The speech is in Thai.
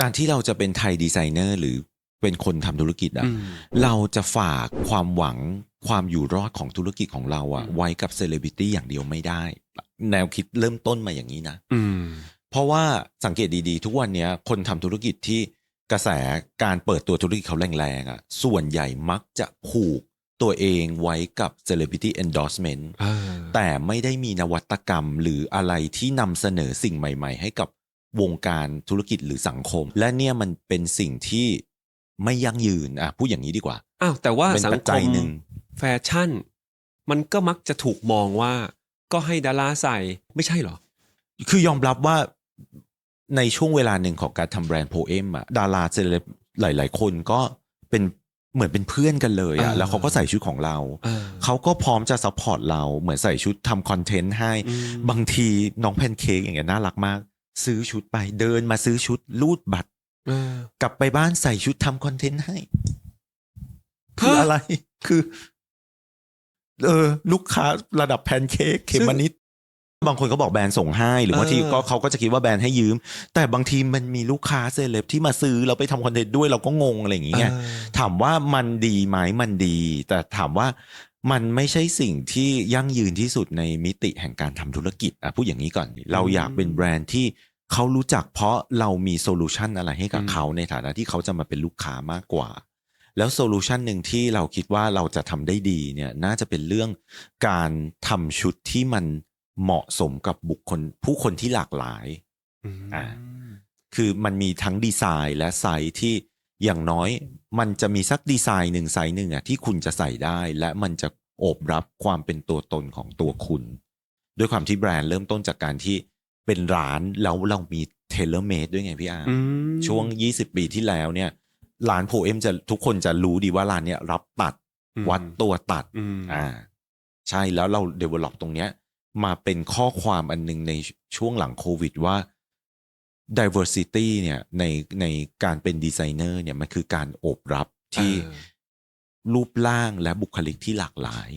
การที่เราจะเป็นไทยดีไซเนอร์หรือเป็นคนทำธุรกิจอะอืมเราจะฝากความหวังความอยู่รอดของธุรกิจของเราอะอืมไว้กับเซเลบริตี้อย่างเดียวไม่ได้ แนวคิดเริ่มต้นมาอย่างนี้นะอืมเพราะว่าสังเกตดีๆ ทุกวันเนี้ยคนทำธุรกิจที่กระแสการเปิดตัวธุรกิจเขาแรงๆอะส่วนใหญ่มักจะผูกตัวเองไว้กับ celebrity endorsement เออแต่ไม่ได้มีนวัตกรรมหรืออะไรที่นำเสนอสิ่งใหม่ ๆ ให้กับ วงการธุรกิจหรือสังคม และเนี่ยมันเป็นสิ่งที่ไม่ยั่งยืนอะพูดอย่างนี้ดีกว่าอ้าวแต่ว่าเป็นสัปังจคจัยมหนึ่งแฟชั่น มันก็มักจะถูกมองว่า ก็ให้ดาราใส่ไม่ใช่เหรอ คือยอมรับว่าในช่วงเวลาหนึ่งของการทำแบรนด์โพเอมอะดาราเซเลบหลาย ๆ คนก็เป็นเหมือนเป็นเพื่อนกันเลยอะเออแล้วเขาก็ใส่ชุดของเราเออเขาก็พร้อมจะซัพพอร์ตเราเหมือนใส่ชุดทำคอนเทนต์ให้อืมบางทีน้องแพนเค้กอย่างเงี้ยน่ารักมาก ซื้อชุดไปเดินมาซื้อชุดรูดบัตรเออกลับไปบ้านใส่ชุดทำคอนเทนต์ให้ คือฮะอะไร คือ เออ ลูกค้าระดับแพนเค้กเขมมนิดบางคนก็บอกแบรนด์ส่งให้ หรือว่าเออที่ก็เขาก็จะคิดว่าแบรนด์ให้ยืม แต่บางทีมันมีลูกค้าเซเลบที่มาซื้อแล้วไปทำคอนเทนต์ด้วยเราก็งงอะไรอย่างเงี้ยเออถามว่ามันดีไหมมันดี แต่ถามว่า มันไม่ใช่สิ่งที่ยั่งยืนที่สุดในมิติแห่งการทำธุรกิจอะพูดอย่างนี้ก่อน เราอยากเป็นแบรนด์ที่เขารู้จักเพราะเรามีโซลูชันอะไรให้กับอืมเขาในฐานะที่เขาจะมาเป็นลูกค้ามากกว่า แล้วโซลูชันหนึ่งที่เราคิดว่าเราจะทำได้ดีเนี่ยน่าจะเป็นเรื่องการทำชุดที่มันเหมาะสมกับบุคคลผู้คนที่หลากหลายอืมอ่าคือมันมีทั้งดีไซน์และไซส์ที่ อย่างน้อยมันจะมีสักดีไซน์หนึ่งไซส์หนึ่งอะที่คุณจะใส่ได้ และมันจะโอบรับความเป็นตัวตนของตัวคุณ ด้วยความที่แบรนด์เริ่มต้นจากการที่เป็นร้านแล้วเรามีเทเลเมดด้วยไงพี่อาร์อืมช่วง 20 ปีที่แล้วเนี่ยร้านโพเอมจะทุกคนจะรู้ดีว่าร้านเนี้ยรับตัดอืมวัดตัวตัดอืมอ่า ใช่แล้วเรา develop ตรงเนี้ยมาเป็นข้อความอันหนึงในช่วงหลังโควิดว่า diversity เนี่ยในในการเป็นดีไซเนอร์เนี่ยมันคือการโอบรับที่เออรูปร่างและบุคลิกที่หลากหลาย